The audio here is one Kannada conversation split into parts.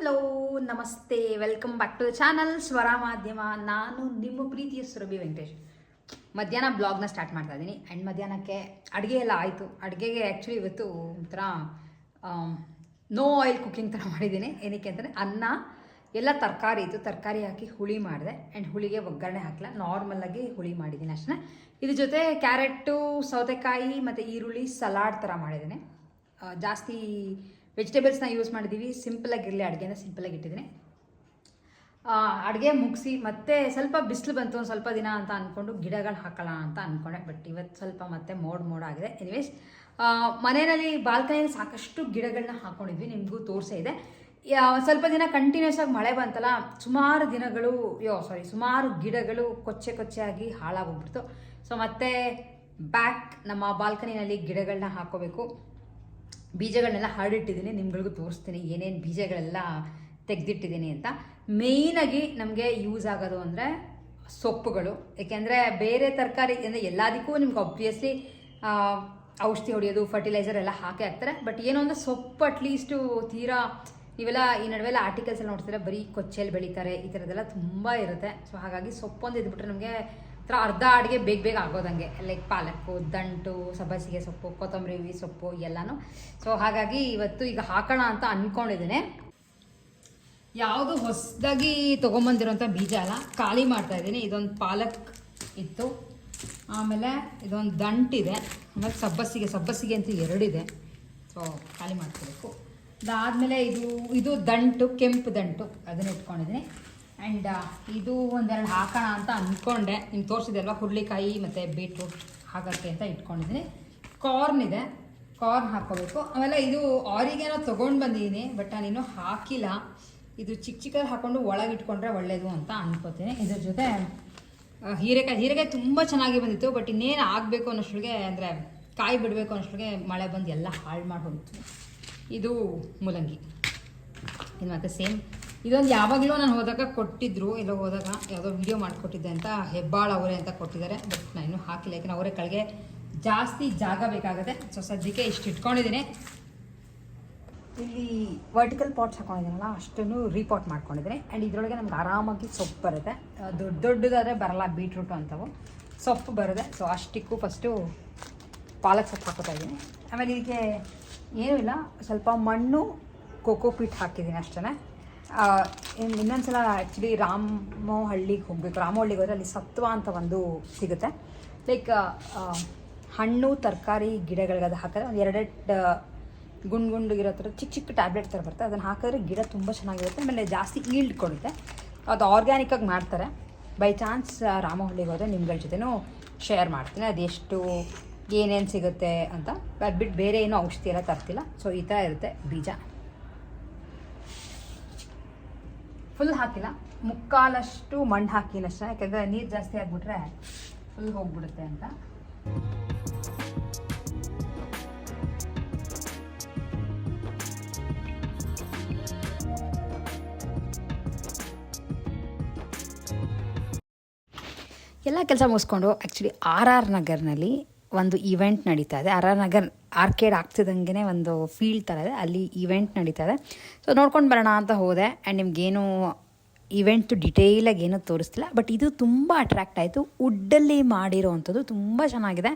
ಹಲೋ ನಮಸ್ತೆ. ವೆಲ್ಕಮ್ ಬ್ಯಾಕ್ ಟು ಚಾನಲ್ ಸ್ವರ ಮಾಧ್ಯಮ ನಾನು ನಿಮ್ಮ ಪ್ರೀತಿಯ ಸುರಭಿ ವೆಂಕಟೇಶ್. ಮಧ್ಯಾಹ್ನ ಬ್ಲಾಗ್ನ ಸ್ಟಾರ್ಟ್ ಮಾಡ್ತಾ ಇದ್ದೀನಿ. ಆ್ಯಂಡ್ ಮಧ್ಯಾಹ್ನಕ್ಕೆ ಅಡುಗೆ ಎಲ್ಲ ಆಯಿತು. ಅಡುಗೆಗೆ ಆ್ಯಕ್ಚುಲಿ ಇವತ್ತು ಒಂಥರ ನೋ ಆಯಿಲ್ ಕುಕ್ಕಿಂಗ್ ಥರ ಮಾಡಿದ್ದೀನಿ. ಏನಕ್ಕೆ ಅಂತಂದರೆ ಅನ್ನ, ಎಲ್ಲ ತರಕಾರಿ ಇತ್ತು. ತರಕಾರಿ ಹಾಕಿ ಹುಳಿ ಮಾಡಿದೆ. ಆ್ಯಂಡ್ ಹುಳಿಗೆ ಒಗ್ಗರಣೆ ಹಾಕಲ್ಲ ನಾರ್ಮಲಾಗಿ ಹುಳಿ ಮಾಡಿದ್ದೀನಿ ಅಷ್ಟೇ. ಇದ್ರ ಜೊತೆ ಕ್ಯಾರೆಟು ಸೌತೆಕಾಯಿ ಮತ್ತು ಈರುಳ್ಳಿ ಸಲಾಡ್ ಥರ ಮಾಡಿದ್ದೀನಿ. ಜಾಸ್ತಿ ವೆಜಿಟೇಬಲ್ಸ್ನ ಯೂಸ್ ಮಾಡಿದ್ದೀವಿ. ಸಿಂಪಲಾಗಿರಲಿ ಅಡುಗೆನ ಸಿಂಪಲಾಗಿ ಇಟ್ಟಿದ್ದೀನಿ. ಅಡುಗೆ ಮುಗಿಸಿ, ಮತ್ತೆ ಸ್ವಲ್ಪ ಬಿಸಿಲು ಬಂತು ಒಂದು ಸ್ವಲ್ಪ ದಿನ ಅಂತ ಅಂದ್ಕೊಂಡು ಗಿಡಗಳು ಹಾಕೋಣ ಅಂತ ಅಂದ್ಕೊಂಡೆ ಬಟ್ ಇವತ್ತು ಸ್ವಲ್ಪ ಮತ್ತೆ ಮೋಡ್ ಮೋಡ್ ಆಗಿದೆ. ಎನಿವೇಸ್ ಮನೆಯಲ್ಲಿ ಬಾಲ್ಕನಿಯಲ್ಲಿ ಸಾಕಷ್ಟು ಗಿಡಗಳನ್ನ ಹಾಕ್ಕೊಂಡಿದ್ವಿ ನಿಮಗೂ ತೋರಿಸೇ ಇದೆ. ಸ್ವಲ್ಪ ದಿನ ಕಂಟಿನ್ಯೂಸ್ ಆಗಿ ಮಳೆ ಬಂತಲ್ಲ, ಸುಮಾರು ದಿನಗಳು, ಯೋ ಸಾರಿ ಸುಮಾರು ಗಿಡಗಳು ಕೊಚ್ಚೆ ಕೊಚ್ಚೆ ಆಗಿ ಹಾಳಾಗೋಗ್ಬಿಡ್ತು ಸೊ ಮತ್ತೆ ಬ್ಯಾಕ್ ನಮ್ಮ ಬಾಲ್ಕನಿನಲ್ಲಿ ಗಿಡಗಳನ್ನ ಹಾಕೋಬೇಕು. ಬೀಜಗಳನ್ನೆಲ್ಲ ಹರಡಿಟ್ಟಿದ್ದೀನಿ ನಿಮ್ಗಳಿಗೂ ತೋರಿಸ್ತೀನಿ, ಏನೇನು ಬೀಜಗಳೆಲ್ಲ ತೆಗೆದಿಟ್ಟಿದ್ದೀನಿ ಅಂತ. ಮೇಯ್ನಾಗಿ ನಮಗೆ ಯೂಸ್ ಆಗೋದು ಅಂದರೆ ಸೊಪ್ಪುಗಳು. ಏಕೆಂದರೆ ಬೇರೆ ತರಕಾರಿ ಅಂದರೆ ಎಲ್ಲದಕ್ಕೂ ನಿಮ್ಗೆ ಆಬ್ವಿಯಸ್ಲಿ ಔಷಧಿ ಹೊಡೆಯೋದು ಫರ್ಟಿಲೈಸರ್ ಎಲ್ಲ ಹಾಕೇ ಹಾಕ್ತಾರೆ. ಬಟ್ ಏನೋ ಅಂದರೆ ಸೊಪ್ಪು ಅಟ್ಲೀಸ್ಟು ತೀರಾ, ಇವೆಲ್ಲ ಈ ನಡುವೆಲ್ಲ ಆರ್ಟಿಕಲ್ಸ್ ಎಲ್ಲ ನೋಡ್ತಿದ್ರೆ ಬರೀ ಕೊಚ್ಚೆಯಲ್ಲಿ ಬೆಳೀತಾರೆ, ಈ ಥರದ್ದೆಲ್ಲ ತುಂಬ ಇರುತ್ತೆ. ಸೊ ಹಾಗಾಗಿ ಸೊಪ್ಪೊಂದು ಇದ್ಬಿಟ್ರೆ ನಮಗೆ ಥರ ಅರ್ಧ ಅಡುಗೆ ಬೇಗ ಬೇಗ ಆಗೋದಂಗೆ ಲೈಕ್ ಪಾಲಕ್ಕು, ದಂಟು, ಸಬ್ಬಸಿಗೆ ಸೊಪ್ಪು, ಕೊತ್ತಂಬರಿ ಸೊಪ್ಪು ಎಲ್ಲನೂ. ಸೊ ಹಾಗಾಗಿ ಇವತ್ತು ಈಗ ಹಾಕೋಣ ಅಂತ ಅಂದ್ಕೊಂಡಿದ್ದೇನೆ ಯಾವುದು ಹೊಸದಾಗಿ ತೊಗೊಂಬಂದಿರೋಂಥ ಬೀಜ ಅಲ್ಲ, ಖಾಲಿ ಮಾಡ್ತಾ ಇದ್ದೀನಿ. ಇದೊಂದು ಪಾಲಕ್ ಇತ್ತು. ಆಮೇಲೆ ಇದೊಂದು ದಂಟಿದೆ ಆಮೇಲೆ ಸಬ್ಬಸಿಗೆ ಸಬ್ಬಸಿಗೆ ಅಂತ ಎರಡಿದೆ. ಸೊ ಖಾಲಿ ಮಾಡ್ಕೋಬೇಕು. ಅದಾದಮೇಲೆ ಇದು ಇದು ದಂಟು, ಕೆಂಪು ದಂಟು, ಅದನ್ನು ಇಟ್ಕೊಂಡಿದ್ದೀನಿ. ಆ್ಯಂಡ್ ಇದು ಒಂದೆರಡು ಹಾಕೋಣ ಅಂತ ಅಂದ್ಕೊಂಡೆ ನಿಮ್ಗೆ ತೋರಿಸಿದೆ ಅಲ್ವಾ? ಹುರುಳಿಕಾಯಿ ಮತ್ತು ಬೀಟ್ರೂಟ್ ಹಾಕೋಕ್ಕೆ ಅಂತ ಇಟ್ಕೊಂಡಿದ್ದೀನಿ. ಕಾರ್ನ್ ಇದೆ. ಕಾರ್ನ್ ಹಾಕೋಬೇಕು ಆಮೇಲೆ ಇದು ಆರಿಗೇನೋ ತೊಗೊಂಡು ಬಂದಿದ್ದೀನಿ ಬಟ್ ನಾನಿನ್ನೂ ಹಾಕಿಲ್ಲ. ಇದು ಚಿಕ್ಕ ಚಿಕ್ಕದು ಹಾಕ್ಕೊಂಡು ಒಳಗೆ ಇಟ್ಕೊಂಡ್ರೆ ಒಳ್ಳೇದು ಅಂತ ಅನ್ಕೋತೀನಿ. ಇದ್ರ ಜೊತೆ ಹೀರೆಕಾಯಿ ಹೀರೆಕಾಯಿ ತುಂಬ ಚೆನ್ನಾಗಿ ಬಂದಿತ್ತು ಬಟ್ ಇನ್ನೇನು ಆಗಬೇಕು ಅನ್ನೋಷ್ಟ್ರಿಗೆ ಅಂದರೆ ಕಾಯಿ ಬಿಡಬೇಕು ಅನ್ನೋಷ್ಟ್ರಿಗೆ ಮಳೆ ಬಂದು ಎಲ್ಲ ಹಾಳು ಮಾಡಿ ಇದು ಮೂಲಂಗಿ. ಇದು ಮತ್ತೆ ಸೇಮ್ ಇದೊಂದು ಯಾವಾಗಲೂ ನಾನು ಹೋದಾಗ ಕೊಟ್ಟಿದ್ರು, ಎಲ್ಲೋ ಹೋದಾಗ ಯಾವುದೋ ವಿಡಿಯೋ ಮಾಡಿಕೊಟ್ಟಿದ್ದೆ ಅಂತ ಹೆಬ್ಬಾಳ ಅವರೇ ಅಂತ ಕೊಟ್ಟಿದ್ದಾರೆ. ಬಟ್ ನಾನು ಇನ್ನೂ ಹಾಕಿಲ್ಲ, ಯಾಕಂದ್ರೆ ಅವರೇ ಕಳಿಗೆ ಜಾಸ್ತಿ ಜಾಗ ಬೇಕಾಗುತ್ತೆ. ಸೊ ಸದ್ಯಕ್ಕೆ ಇಷ್ಟು ಇಟ್ಕೊಂಡಿದ್ದೀನಿ. ಇಲ್ಲಿ ವರ್ಟಿಕಲ್ ಪಾಟ್ಸ್ ಹಾಕೊಂಡಿದ್ದೀನಲ್ಲ, ಅಷ್ಟನ್ನು ರೀಪಾಟ್ ಮಾಡ್ಕೊಂಡಿದ್ದೀನಿ. ಆ್ಯಂಡ್ ಇದರೊಳಗೆ ನಮ್ಗೆ ಆರಾಮಾಗಿ ಸೊಪ್ಪು ಬರುತ್ತೆ. ದೊಡ್ಡ ದೊಡ್ಡದಾದರೆ ಬರಲ್ಲ ಬೀಟ್ರೂಟು ಅಂಥವು ಸೊಪ್ಪು ಬರುತ್ತೆ. ಸೊ ಅಷ್ಟಕ್ಕೂ ಫಸ್ಟು ಪಾಲಕ್ ಸೊಪ್ಪು ಹಾಕೋತಾ ಇದ್ದೀನಿ. ಆಮೇಲೆ ಇದಕ್ಕೆ ಏನೂ ಇಲ್ಲ, ಸ್ವಲ್ಪ ಮಣ್ಣು ಕೋಕೋಪಿಟ್ ಹಾಕಿದ್ದೀನಿ ಅಷ್ಟೇ ಇನ್ನೊಂದು ಸಲ ಆ್ಯಕ್ಚುಲಿ ರಾಮಹಳ್ಳಿಗೆ ಹೋಗಬೇಕು. ರಾಮಹಳ್ಳಿಗೆ ಹೋದರೆ ಅಲ್ಲಿ ಸತ್ವ ಅಂತ ಒಂದು ಸಿಗುತ್ತೆ. ಲೈಕ್ ಹಣ್ಣು, ತರಕಾರಿ, ಗಿಡಗಳಿಗೆ ಅದು ಹಾಕಿದ್ರೆ ಒಂದು ಎರಡೆರಡು ಗುಂಡು ಗುಂಡು ಇರೋ ಥರ ಚಿಕ್ಕ ಚಿಕ್ಕ ಟ್ಯಾಬ್ಲೆಟ್ ಥರ ಬರುತ್ತೆ. ಅದನ್ನು ಹಾಕಿದ್ರೆ ಗಿಡ ತುಂಬ ಚೆನ್ನಾಗಿರುತ್ತೆ. ಆಮೇಲೆ ಜಾಸ್ತಿ ಈಲ್ಡ್ ಕೊಡುತ್ತೆ. ಅದು ಆರ್ಗ್ಯಾನಿಕ್ಕಾಗಿ ಮಾಡ್ತಾರೆ. ಬೈ ಚಾನ್ಸ್ ರಾಮಹಳ್ಳಿಗೆ ಹೋದರೆ ನಿಮ್ಗಳ ಜೊತೆನೂ ಶೇರ್ ಮಾಡ್ತೀನಿ. ಅದೆಷ್ಟು ಏನೇನು ಸಿಗುತ್ತೆ ಅಂತ. ಅದು ಬಿಟ್ಟು ಬೇರೆ ಏನೂ ಔಷಧಿ ಎಲ್ಲ ತರ್ತಿಲ್ಲ. ಸೊ ಈ ಥರ ಇರುತ್ತೆ ಬೀಜ. ಫುಲ್ ಹಾಕಿಲ್ಲ. ಮುಕ್ಕಾಲಷ್ಟು ಮಣ್ಣು ಹಾಕಿಲ್ಲ ಅಷ್ಟೇ. ಯಾಕಂದ್ರೆ ನೀರು ಜಾಸ್ತಿ ಆಗಿಬಿಟ್ರೆ ಫುಲ್ ಹೋಗ್ಬಿಡುತ್ತೆ ಅಂತ. ಎಲ್ಲ ಕೆಲಸ ಮುಗಿಸ್ಕೊಂಡು ಆ್ಯಕ್ಚುಲಿ ಆರ್ ಆರ್ ನಗರ್ನಲ್ಲಿ ಒಂದು ಇವೆಂಟ್ ನಡೀತಾ ಇದೆ. ನಗರ್ ಆರ್ಕೇಡ್ ಆಗ್ತಿದ್ದಂಗೆ ಒಂದು ಫೀಲ್ಡ್ ಥರ ಇದೆ. ಅಲ್ಲಿ ಇವೆಂಟ್ ನಡೀತಾ ಇದೆ. ಸೊ ನೋಡ್ಕೊಂಡು ಬರೋಣ ಅಂತ ಹೋದೆ. ಆ್ಯಂಡ್ ನಿಮ್ಗೇನು ಇವೆಂಟ್ ಡಿಟೇಲಾಗಿ ಏನೂ ತೋರಿಸ್ತಿಲ್ಲ, ಬಟ್ ಇದು ತುಂಬ ಅಟ್ರ್ಯಾಕ್ಟ್ ಆಯಿತು. ವುಡ್ಡಲ್ಲಿ ಮಾಡಿರೋವಂಥದ್ದು ತುಂಬ ಚೆನ್ನಾಗಿದೆ.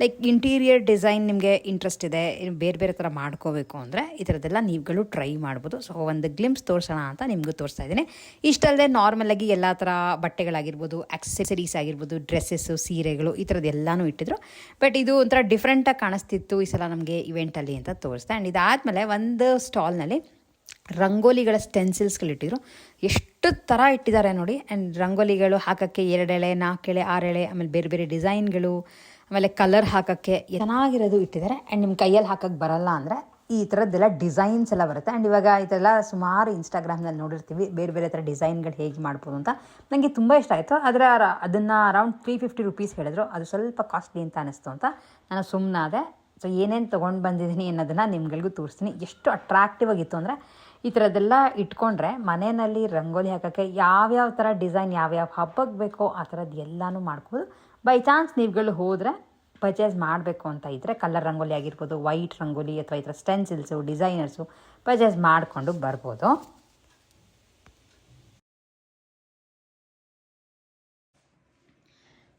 ಲೈಕ್ ಇಂಟೀರಿಯರ್ ಡಿಸೈನ್ ನಿಮಗೆ ಇಂಟ್ರೆಸ್ಟ್ ಇದೆ ಬೇರೆ ಬೇರೆ ಥರ ಮಾಡ್ಕೋಬೇಕು ಅಂದರೆ ಈ ಥರದ್ದೆಲ್ಲ ನೀವುಗಳು ಟ್ರೈ ಮಾಡ್ಬೋದು. ಸೊ ಒಂದು ಗ್ಲಿಮ್ಸ್ ತೋರಿಸೋಣ ಅಂತ ನಿಮಗೂ ತೋರಿಸ್ತಾ ಇದ್ದೀನಿ. ಇಷ್ಟಲ್ಲದೆ ನಾರ್ಮಲಾಗಿ ಎಲ್ಲ ಥರ ಬಟ್ಟೆಗಳಾಗಿರ್ಬೋದು ಆಕ್ಸೆಸರೀಸ್ ಆಗಿರ್ಬೋದು ಡ್ರೆಸ್ಸಸ್ಸು ಸೀರೆಗಳು ಈ ಥರದ್ದು ಎಲ್ಲನೂ ಇಟ್ಟಿದ್ರು. ಬಟ್ ಇದು ಒಂಥರ ಡಿಫ್ರೆಂಟಾಗಿ ಕಾಣಿಸ್ತಿತ್ತು ಈ ಸಲ ನಮಗೆ ಇವೆಂಟಲ್ಲಿ ಅಂತ ತೋರಿಸ್ದೆ. ಆ್ಯಂಡ್ ಇದಾದಮೇಲೆ ಒಂದು ಸ್ಟಾಲ್ನಲ್ಲಿ ರಂಗೋಲಿಗಳ ಸ್ಟೆನ್ಸಿಲ್ಸ್ಗಳಿಟ್ಟಿದ್ರು ಎಷ್ಟು ಥರ ಇಟ್ಟಿದ್ದಾರೆ ನೋಡಿ. ಆ್ಯಂಡ್ ರಂಗೋಲಿಗಳು ಹಾಕೋಕ್ಕೆ ಎರಡೆಳೆ, ನಾಲ್ಕೆಳೆ, ಆರೆಳೆ, ಆಮೇಲೆ ಬೇರೆ ಬೇರೆ ಡಿಸೈನ್ಗಳು, ಆಮೇಲೆ ಕಲರ್ ಹಾಕೋಕ್ಕೆ ಚೆನ್ನಾಗಿರೋದು ಇಟ್ಟಿದ್ದಾರೆ. ಆ್ಯಂಡ್ ನಿಮ್ಮ ಕೈಯಲ್ಲಿ ಹಾಕೋಕ್ಕೆ ಬರಲ್ಲ ಅಂದರೆ ಈ ಥರದ್ದೆಲ್ಲ ಡಿಸೈನ್ಸ್ ಎಲ್ಲ ಬರುತ್ತೆ. ಆ್ಯಂಡ್ ಇವಾಗ ಇದೆಲ್ಲ ಸುಮಾರು ಇನ್ಸ್ಟಾಗ್ರಾಮ್ನಲ್ಲಿ ನೋಡಿರ್ತೀವಿ. ಬೇರೆ ಬೇರೆ ಥರ ಡಿಸೈನ್ಗಳು ಹೇಗೆ ಮಾಡ್ಬೋದು ಅಂತ. ನನಗೆ ತುಂಬ ಇಷ್ಟ ಆಯಿತು. ಆದರೆ ಅದನ್ನು ಅರೌಂಡ್ ತ್ರೀ ಫಿಫ್ಟಿ ರುಪೀಸ್ ಹೇಳಿದ್ರು. ಅದು ಸ್ವಲ್ಪ ಕಾಸ್ಟ್ಲಿ ಅಂತ ಅನ್ನಿಸ್ತು ಅಂತ. ನಾನು ಸುಮ್ಮನಾದೆ ಸೊ ಏನೇನು ತೊಗೊಂಡು ಬಂದಿದ್ದೀನಿ ಅನ್ನೋದನ್ನು ನಿಮ್ಗಳಿಗೂ ತೋರಿಸ್ತೀನಿ. ಎಷ್ಟು ಅಟ್ರಾಕ್ಟಿವ್ ಆಗಿತ್ತು ಅಂದರೆ ಈ ಥರದ್ದೆಲ್ಲ ಇಟ್ಕೊಂಡ್ರೆ ಮನೆಯಲ್ಲಿ ರಂಗೋಲಿ ಹಾಕೋಕ್ಕೆ ಯಾವ್ಯಾವ ಥರ ಡಿಸೈನ್, ಯಾವ್ಯಾವ ಹಬ್ಬಕ್ಕೆ ಬೇಕೋ ಆ ಥರದ್ದು ಎಲ್ಲನೂ ಮಾಡ್ಕೋದು ಬೈ ಚಾನ್ಸ್ ನೀವುಗಳು ಹೋದರೆ ಪರ್ಚೇಸ್ ಮಾಡಬೇಕು ಅಂತ ಇದ್ದರೆ ಕಲರ್ ರಂಗೋಲಿ ಆಗಿರ್ಬೋದು ವೈಟ್ ರಂಗೋಲಿ ಅಥವಾ ಈ ಥರ ಸ್ಟೆನ್ಸಿಲ್ಸು ಡಿಸೈನರ್ಸು ಪರ್ಚೇಸ್ ಮಾಡಿಕೊಂಡು ಬರ್ಬೋದು.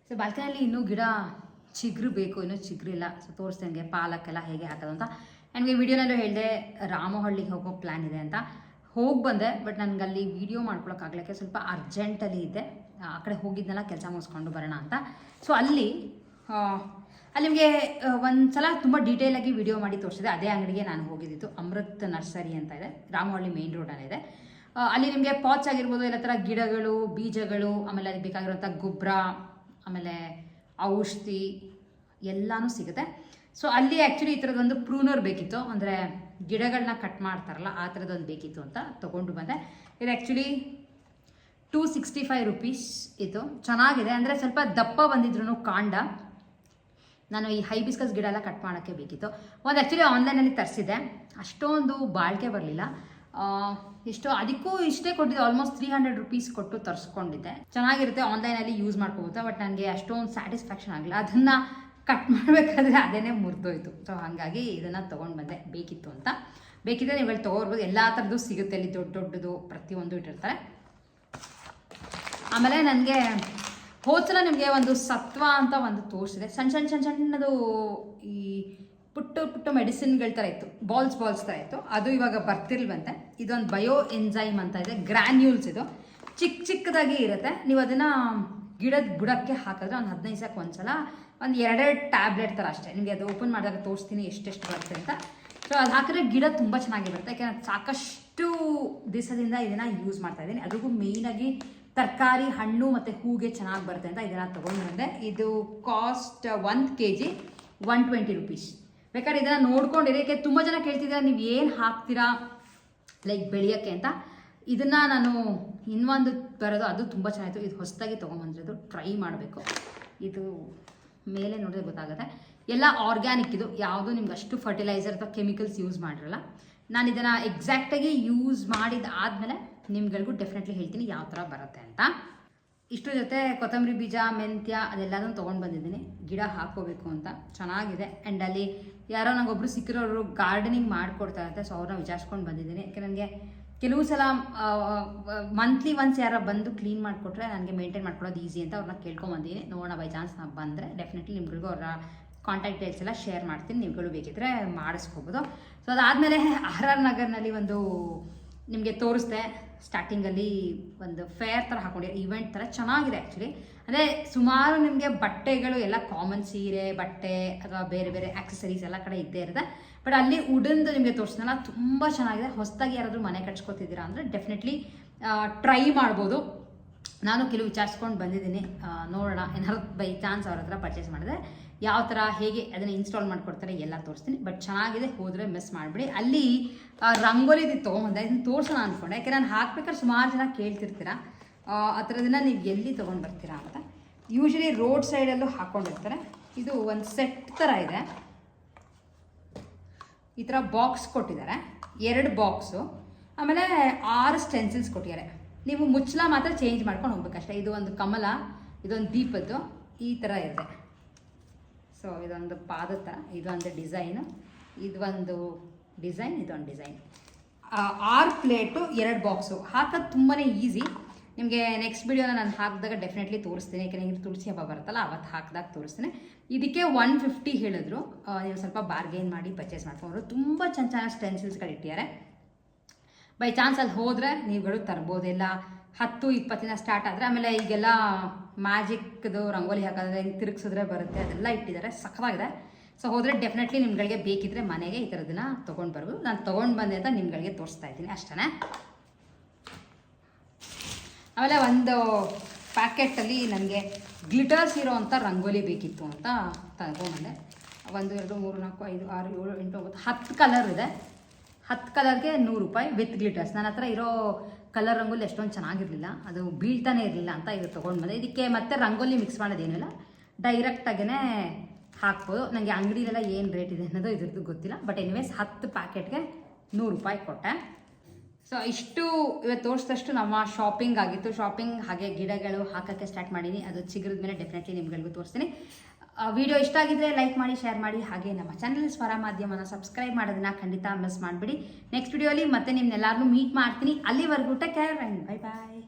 ಸೊ ಬಾಲ್ಕನಲ್ಲಿ ಇನ್ನೂ ಗಿಡ ಚಿಗುರು ಬೇಕು, ಇನ್ನೂ ಚಿಗ್ರಿಲ್ಲ. ಸೊ ತೋರಿಸ್ದಂಗೆ ಪಾಲಕ್ಕೆಲ್ಲ ಹೇಗೆ ಹಾಕೋದು ಅಂತ. ನನಗೆ ವಿಡಿಯೋನಲ್ಲೂ ಹೇಳಿದೆ ರಾಮಹಳ್ಳಿಗೆ ಹೋಗೋ ಪ್ಲ್ಯಾನ್ ಇದೆ ಅಂತ. ಹೋಗಿ ಬಂದೆ ಬಟ್ ನನಗೆ ಅಲ್ಲಿ ವೀಡಿಯೋ ಮಾಡ್ಕೊಳಕ್ಕಾಗ್ಲಿಕ್ಕೆ ಸ್ವಲ್ಪ ಅರ್ಜೆಂಟಲ್ಲಿ ಇದೆ ಆ ಕಡೆ ಹೋಗಿದ್ನೆಲ್ಲ, ಕೆಲಸ ಮುಗಿಸ್ಕೊಂಡು ಬರೋಣ ಅಂತ. ಸೊ ಅಲ್ಲಿ ಅಲ್ಲಿ ನಿಮಗೆ ಒಂದು ಸಲ ತುಂಬ ಡೀಟೇಲಾಗಿ ವಿಡಿಯೋ ಮಾಡಿ ತೋರಿಸಿದೆ. ಅದೇ ಅಂಗಡಿಗೆ ನಾನು ಹೋಗಿದ್ದಿತ್ತು ಅಮೃತ್ ನರ್ಸರಿ ಅಂತ ಇದೆ. ರಾಮಹಳ್ಳಿ ಮೇನ್ ರೋಡಲ್ಲಿದೆ ಅಲ್ಲಿ ನಿಮಗೆ ಪಾಚ್ ಆಗಿರ್ಬೋದು, ಎಲ್ಲ ಥರ ಗಿಡಗಳು, ಬೀಜಗಳು, ಆಮೇಲೆ ಅದಕ್ಕೆ ಬೇಕಾಗಿರೋಂಥ ಗೊಬ್ಬರ ಆಮೇಲೆ ಔಷಧಿ, ಎಲ್ಲನೂ ಸಿಗುತ್ತೆ. ಸೊ ಅಲ್ಲಿ ಆ್ಯಕ್ಚುಲಿ ಈ ಥರದೊಂದು ಪ್ರೂನರ್ ಬೇಕಿತ್ತು. ಅಂದರೆ ಗಿಡಗಳನ್ನ ಕಟ್ ಮಾಡ್ತಾರಲ್ಲ, ಆ ಥರದೊಂದು ಬೇಕಿತ್ತು ಅಂತ ತೊಗೊಂಡು ಬಂದೆ. ಇದು actually two sixty five rupees ಇದು. ಚೆನ್ನಾಗಿದೆ. ಅಂದರೆ ಸ್ವಲ್ಪ ದಪ್ಪ ಬಂದಿದ್ರು ಕಾಂಡ. ನಾನು ಈ ಹೈಬಿಸ್ಕಸ್ ಗಿಡ ಎಲ್ಲ ಕಟ್ ಮಾಡೋಕ್ಕೆ ಬೇಕಿತ್ತು. ಒಂದು ಆ್ಯಕ್ಚುಲಿ ಆನ್ಲೈನಲ್ಲಿ ತರಿಸಿದೆ ಅಷ್ಟೊಂದು ಬಾಳಿಕೆ ಬರಲಿಲ್ಲ. ಎಷ್ಟೋ, ಅದಕ್ಕೂ ಇಷ್ಟೇ ಕೊಟ್ಟಿದ್ದೆ. ಆಲ್ಮೋಸ್ಟ್ ತ್ರೀ ಹಂಡ್ರೆಡ್ ರುಪೀಸ್ ಕೊಟ್ಟು ತರಿಸ್ಕೊಂಡಿದ್ದೆ. ಚೆನ್ನಾಗಿರುತ್ತೆ. ಆನ್ಲೈನಲ್ಲಿ ಯೂಸ್ ಮಾಡ್ಕೋಬೋದು? ಬಟ್ ನನಗೆ ಅಷ್ಟೊಂದು ಸ್ಯಾಟಿಸ್ಫ್ಯಾಕ್ಷನ್ ಆಗಲಿಲ್ಲ. ಅದನ್ನು ಕಟ್ ಮಾಡಬೇಕಾದ್ರೆ ಅದೇನೇ ಮುರಿದೋಯ್ತು. ಸೊ ಹಾಗಾಗಿ ಇದನ್ನು ತೊಗೊಂಡು ಬಂದೆ. ಬೇಕಿತ್ತು ಅಂತ. ಬೇಕಿದ್ರೆ ನೀವುಗಳು ತೊಗೊಳ್ಬೋದು ಎಲ್ಲ ಥರದ್ದು ಸಿಗುತ್ತೆ ಅಲ್ಲಿ ದೊಡ್ಡ ದೊಡ್ಡದು. ಪ್ರತಿಯೊಂದು ಇಟ್ಟಿರ್ತಾರೆ. ಆಮೇಲೆ ನನಗೆ ಹೋದ್ಸಲ ನಿಮಗೆ ಒಂದು ಸತ್ವ ಅಂತ ಒಂದು ತೋರಿಸಿದೆ. ಸಣ್ಣ ಸಣ್ಣ ಸಣ್ಣ ಸಣ್ಣದು ಈ ಪುಟ್ಟು ಪುಟ್ಟು ಮೆಡಿಸಿನ್ಗಳ ಥರ ಇತ್ತು. ಬಾಲ್ಸ್ ಬಾಲ್ಸ್ ಥರ ಇತ್ತು. ಅದು ಇವಾಗ ಬರ್ತಿಲ್ವಂತೆ ಇದೊಂದು ಬಯೋ ಎಂಜೈಮ್ ಅಂತ ಇದೆ. ಗ್ರ್ಯಾನ್ಯೂಲ್ಸ್ ಇದು. ಚಿಕ್ಕ ಚಿಕ್ಕದಾಗಿ ಇರುತ್ತೆ. ನೀವು ಅದನ್ನು ಗಿಡದ ಬುಡಕ್ಕೆ ಹಾಕಿದ್ರೆ ಒಂದು ಹದಿನೈದು ದಿವಸಕ್ಕೆ ಒಂದ್ಸಲ ಒಂದು ಎರಡೆರಡು ಟ್ಯಾಬ್ಲೆಟ್ ಥರ ಅಷ್ಟೇ. ನಿಮಗೆ ಅದು ಓಪನ್ ಮಾಡಿದಾಗ ತೋರಿಸ್ತೀನಿ ಎಷ್ಟೆಷ್ಟು ಬರುತ್ತೆ ಅಂತ. ಸೊ ಅದು ಹಾಕಿದ್ರೆ ಗಿಡ ತುಂಬ ಚೆನ್ನಾಗಿ ಬರುತ್ತೆ. ಯಾಕೆಂದ್ರೆ ಸಾಕಷ್ಟು ದಿವಸದಿಂದ ಇದನ್ನು ಯೂಸ್ ಮಾಡ್ತಾ ಇದ್ದೀನಿ. ಅದಕ್ಕೂ ಮೇಯ್ನಾಗಿ ತರಕಾರಿ, ಹಣ್ಣು ಮತ್ತು ಹೂಗೆ ಚೆನ್ನಾಗಿ ಬರುತ್ತೆ ಅಂತ ಇದನ್ನು ತೊಗೊಂಡು ಬಂದೆ ಇದು ಕಾಸ್ಟ್ ಒಂದು K G one twenty rupees ಬೇಕಾದ್ರೆ ಇದನ್ನು ನೋಡ್ಕೊಂಡಿರಿ ಯಾಕೆ ತುಂಬ ಜನ ಕೇಳ್ತಿದ್ದೀರಾ, ನೀವು ಏನು ಹಾಕ್ತೀರಾ? ಲೈಕ್ ಬೆಳೆಯೋಕ್ಕೆ ಅಂತ. ಇದನ್ನು ನಾನು ಇನ್ನೊಂದು ಬರೋದು ಅದು ತುಂಬ ಚೆನ್ನಾಗಿತ್ತು. ಇದು ಹೊಸದಾಗಿ ತೊಗೊಂಬಂದಿರೋದು ಟ್ರೈ ಮಾಡಬೇಕು. ಇದು ಮೇಲೆ ನೋಡಿದ್ರೆ ಗೊತ್ತಾಗುತ್ತೆ. ಎಲ್ಲ ಆರ್ಗ್ಯಾನಿಕ್ ಇದು. ಯಾವುದು ನಿಮ್ಗೆ ಅಷ್ಟು ಫರ್ಟಿಲೈಸರ್ ಅಥವಾ ಕೆಮಿಕಲ್ಸ್ ಯೂಸ್ ಮಾಡಿರಲ್ಲ. ನಾನು ಇದನ್ನು ಎಕ್ಸಾಕ್ಟಾಗಿ ಯೂಸ್ ಮಾಡಿದ ಆದಮೇಲೆ ನಿಮ್ಗಳಿಗೂ ಡೆಫಿನೆಟ್ಲಿ ಹೇಳ್ತೀನಿ ಯಾವ ಥರ ಬರುತ್ತೆ ಅಂತ. ಇಷ್ಟು ಜೊತೆ ಕೊತ್ತಂಬರಿ ಬೀಜ, ಮೆಂತ್ಯ ಅದೆಲ್ಲದನ್ನು ತೊಗೊಂಡು ಬಂದಿದ್ದೀನಿ. ಗಿಡ ಹಾಕೋಬೇಕು ಅಂತ. ಚೆನ್ನಾಗಿದೆ. ಆ್ಯಂಡ್ ಅಲ್ಲಿ ಯಾರೋ ನನಗೊಬ್ಬರು ಸಿಕ್ಕಿರೋರು ಗಾರ್ಡನಿಂಗ್ ಮಾಡಿಕೊಡ್ತಾರಂತೆ ಸೊ ಅವ್ರನ್ನ ವಿಚಾರಿಸ್ಕೊಂಡು ಬಂದಿದ್ದೀನಿ. ಯಾಕೆ ನನಗೆ ಕೆಲವು ಸಲ ಮಂತ್ಲಿ ಒನ್ಸ್ ಯಾರು ಬಂದು ಕ್ಲೀನ್ ಮಾಡಿಕೊಟ್ರೆ ನನಗೆ ಮೇಂಟೈನ್ ಮಾಡ್ಕೊಳ್ಳೋದು ಈಸಿ ಅಂತ ಅವ್ರನ್ನ ಕೇಳ್ಕೊಂಬಂದಿದ್ದೀನಿ ನೋಡೋಣ ಬೈ ಚಾನ್ಸ್ ನಾವು ಬಂದರೆ ಡೆಫಿನೆಟ್ಲಿ ನಿಮ್ಗಳಿಗೂ ಅವರ ಕಾಂಟ್ಯಾಕ್ಟ್ ಡೀಟೇಲ್ಸ್ ಎಲ್ಲ ಶೇರ್ ಮಾಡ್ತೀನಿ. ನೀವುಗಳು ಬೇಕಿದ್ರೆ ಮಾಡಿಸ್ಕೋಬೋದು. ಸೊ ಅದಾದಮೇಲೆ ಆರ್ ಆರ್ ನಗರ್ನಲ್ಲಿ ಒಂದು ನಿಮಗೆ ತೋರಿಸ್ದೆ ಸ್ಟಾರ್ಟಿಂಗಲ್ಲಿ ಒಂದು ಫೇರ್ ಥರ ಹಾಕೊಂಡಿರೋ ಇವೆಂಟ್ ಥರ ಚೆನ್ನಾಗಿದೆ ಆ್ಯಕ್ಚುಲಿ ಅಂದರೆ ಸುಮಾರು ನಿಮಗೆ ಬಟ್ಟೆಗಳು ಎಲ್ಲ ಕಾಮನ್ ಸೀರೆ, ಬಟ್ಟೆ ಅಥವಾ ಬೇರೆ ಬೇರೆ ಆಕ್ಸೆಸರೀಸ್ ಎಲ್ಲ ಕಡೆ ಇದ್ದೇ ಇರುತ್ತೆ. ಬಟ್ ಅಲ್ಲಿ ಉಡನ್ದು ನಿಮಗೆ ತೋರಿಸ್ದಲ್ಲ ತುಂಬ ಚೆನ್ನಾಗಿದೆ. ಹೊಸದಾಗಿ ಯಾರಾದರೂ ಮನೆ ಕಟ್ಸ್ಕೊತಿದ್ದೀರಾ ಅಂದರೆ ಡೆಫಿನೆಟ್ಲಿ ಟ್ರೈ ಮಾಡ್ಬೋದು. ನಾನು ಕೆಲವು ವಿಚಾರಿಸ್ಕೊಂಡು ಬಂದಿದ್ದೀನಿ. ನೋಡೋಣ, ಏನಾದ್ರು ಬೈ ಚಾನ್ಸ್ ಅವ್ರ ಹತ್ರ ಪರ್ಚೇಸ್ ಮಾಡಿದ್ರೆ ಯಾವ ಥರ ಹೇಗೆ ಅದನ್ನು ಇನ್ಸ್ಟಾಲ್ ಮಾಡಿಕೊಡ್ತಾರೆ ಎಲ್ಲ ತೋರಿಸ್ತೀನಿ. ಬಟ್ ಚೆನ್ನಾಗಿದೆ, ಹೋದರೆ ಮಿಸ್ ಮಾಡಿಬಿಡಿ. ಅಲ್ಲಿ ರಂಗೋಲಿ ರಂಗೋಲಿದು ತೊಗೊಂಬಂದೆ. ಇದನ್ನು ತೋರಿಸೋಣ ಅಂದ್ಕೊಂಡೆ ಯಾಕೆ ನಾನು ಹಾಕ್ಬೇಕಾದ್ರೆ ಸುಮಾರು ಜನ ಕೇಳ್ತಿರ್ತೀರ. ಆ ಥರದನ್ನ ನೀವು ಎಲ್ಲಿ ತೊಗೊಂಡು ಬರ್ತೀರಾ ಅಂತ ಯೂಶ್ವಲಿ ರೋಡ್ ಸೈಡಲ್ಲೂ ಹಾಕ್ಕೊಂಡಿರ್ತಾರೆ ಇದು ಒಂದು ಸೆಟ್ ಥರ ಇದೆ. ಈ ಥರ ಬಾಕ್ಸ್ ಕೊಟ್ಟಿದ್ದಾರೆ. ಎರಡು ಬಾಕ್ಸು ಆಮೇಲೆ ಆರು ಸ್ಟೆನ್ಸಿಲ್ಸ್ ಕೊಟ್ಟಿದ್ದಾರೆ. ನೀವು ಮುಚ್ಚಲ ಮಾತ್ರ ಚೇಂಜ್ ಮಾಡ್ಕೊಂಡು ಹೋಗ್ಬೇಕಷ್ಟೇ ಇದು ಒಂದು ಕಮಲ, ಇದೊಂದು ದೀಪದ್ದು ಈ ಥರ ಇದೆ ಸೊ ಇದೊಂದು ಪಾದ ಥರ ಇದೊಂದು ಡಿಸೈನು ಇದೊಂದು ಡಿಸೈನ್ ಇದೊಂದು ಡಿಸೈನ್ ಆರು ಪ್ಲೇಟು ಎರಡು ಬಾಕ್ಸು ಹಾಕೋದು ತುಂಬಾ ಈಸಿ ನಿಮಗೆ ನೆಕ್ಸ್ಟ್ ವಿಡಿಯೋನ ನಾನು ಹಾಕಿದಾಗ ಡೆಫಿನೆಟ್ಲಿ ತೋರಿಸ್ತೀನಿ. ಯಾಕೆಂದರೆ ತುಳಸಿ ಹಬ್ಬ ಬರುತ್ತಲ್ಲ, ಅವತ್ತು ಹಾಕಿದಾಗ ತೋರಿಸ್ತೀನಿ. ಇದಕ್ಕೆ ಒನ್ ಫಿಫ್ಟಿ ಹೇಳಿದ್ರು. ನೀವು ಸ್ವಲ್ಪ ಬಾರ್ಗೇನ್ ಮಾಡಿ ಪರ್ಚೇಸ್ ಮಾಡ್ಕೊಂಡ್ರು ತುಂಬ ಚೆನ್ನ ಚೆನ್ನಾಗಿ ಸ್ಟೆನ್ಸಿಲ್ಸ್ಗಳು ಇಟ್ಟಿದ್ದಾರೆ. ಬೈ ಚಾನ್ಸ್ ಅಲ್ಲಿ ಹೋದರೆ ನೀವುಗಳು ತರ್ಬೋದಿಲ್ಲ. ಹತ್ತು ದಿನ ಸ್ಟಾರ್ಟ್ ಆದರೆ ಆಮೇಲೆ ಈಗೆಲ್ಲ ಮ್ಯಾಜಿಕ್ದು ರಂಗೋಲಿ ಹಾಕೋದ್ರೆ ಹಿಂಗೆ ತಿರುಗಿಸಿದ್ರೆ ಬರುತ್ತೆ, ಅದೆಲ್ಲ ಇಟ್ಟಿದ್ದಾರೆ, ಸಖತ್ತಾಗಿದೆ. ಸೊ ಹೋದರೆ ಡೆಫಿನೆಟ್ಲಿ ನಿಮ್ಗಳಿಗೆ ಬೇಕಿದ್ರೆ ಮನೆಗೆ ಈ ಥರದನ್ನ ತೊಗೊಂಡು ಬರ್ಬೋದು. ನಾನು ತೊಗೊಂಡು ಬಂದೆ ಅಂತ ನಿಮ್ಗಳಿಗೆ ತೋರಿಸ್ತಾ ಇದ್ದೀನಿ ಅಷ್ಟೇ ಆಮೇಲೆ ಒಂದು ಪ್ಯಾಕೆಟಲ್ಲಿ ನನಗೆ ಗ್ಲಿಟರ್ಸ್ ಇರೋವಂಥ ರಂಗೋಲಿ ಬೇಕಿತ್ತು ಅಂತ ತಗೊಂಡೆ ಒಂದು, ಎರಡು, ಮೂರು, ನಾಲ್ಕು, ಐದು, ಆರು, ಏಳು, ಎಂಟು, ಒಂಬತ್ತು, ಹತ್ತು ಕಲರ್ ಇದೆ. ಹತ್ತು ಕಲರ್ಗೆ ನೂರು ರೂಪಾಯಿ ವಿತ್ ಗ್ಲಿಟರ್ಸ್ ನನ್ನ ಹತ್ರ ಇರೋ ಕಲರ್ ರಂಗೋಲಿ ಎಷ್ಟೊಂದು ಚೆನ್ನಾಗಿರಲಿಲ್ಲ. ಅದು ಬೀಳ್ತಾನೆ ಇರಲಿಲ್ಲ ಅಂತ ಇದು ತೊಗೊಂಡು ಬಂದೆ ಇದಕ್ಕೆ ಮತ್ತೆ ರಂಗೋಲಿ ಮಿಕ್ಸ್ ಮಾಡೋದೇನಿಲ್ಲ ಡೈರೆಕ್ಟಾಗೇ ಹಾಕ್ಬೋದು. ನನಗೆ ಅಂಗಡಿಲೆಲ್ಲ ಏನು ರೇಟ್ ಇದೆ ಅನ್ನೋದು ಇದ್ರದ್ದು ಗೊತ್ತಿಲ್ಲ. ಬಟ್ ಎನಿವೇಸ್ ಹತ್ತು ಪ್ಯಾಕೆಟ್ಗೆ ನೂರು ರೂಪಾಯಿ ಕೊಟ್ಟೆ. ಸೊ ಇಷ್ಟು ಇವತ್ತು ತೋರಿಸಿದಷ್ಟು ನಮ್ಮ ಶಾಪಿಂಗ್ ಆಗಿತ್ತು. ಶಾಪಿಂಗ್ ಹಾಗೆ ಗಿಡಗಳು ಹಾಕೋಕ್ಕೆ ಸ್ಟಾರ್ಟ್ ಮಾಡೀನಿ. ಅದು ಚಿಗುರಿದ ಮೇಲೆ ಡೆಫಿನೆಟ್ಲಿ ನಿಮ್ಗಳಿಗೂ ತೋರಿಸ್ತೀನಿ. ವಿಡಿಯೋ ಇಷ್ಟ ಆಗಿದ್ರೆ ಲೈಕ್ ಮಾಡಿ ಶೇರ್ ಮಾಡಿ, ಹಾಗೆ ನಮ್ಮ ಚಾನಲ್ ಸ್ವರ ಮಾಧ್ಯಮನ ಸಬ್ಸ್ಕ್ರೈಬ್ ಮಾಡೋದನ್ನ ಖಂಡಿತ ಮಿಸ್ ಮಾಡಿಬಿಡಿ. ನೆಕ್ಸ್ಟ್ ವಿಡಿಯೋಲಿ ಮತ್ತೆ ನಿಮ್ನೆಲ್ಲರನ್ನೂ ಮೀಟ್ ಮಾಡ್ತೀನಿ. ಅಲ್ಲಿವರೆಗೂ take care and bye bye